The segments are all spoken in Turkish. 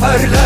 zaferler,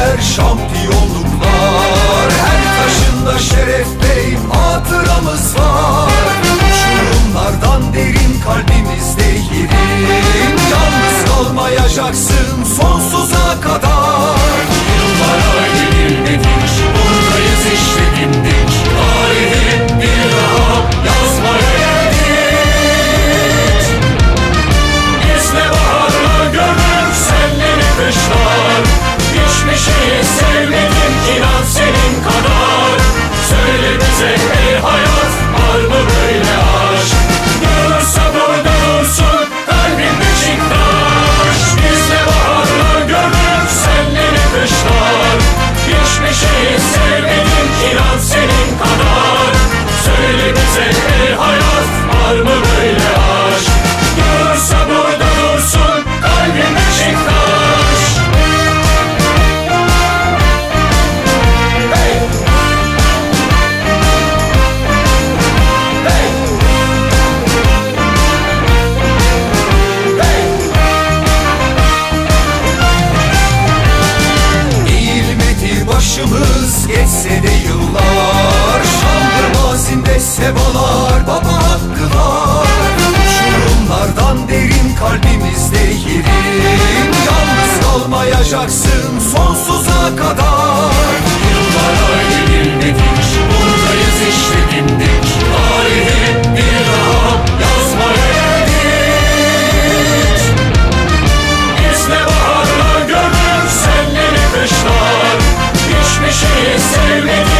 analar baba hakkı var. Uçurumlardan derin kalbimizde yerin Yalnız kalmayacaksın sonsuza kadar. Yıllara yenilmedik buradayız işte dimdik Tarihi bir daha yazmaya yedik İzle baharlar görür senleri kışlar Hiçbir şeyi sevmedik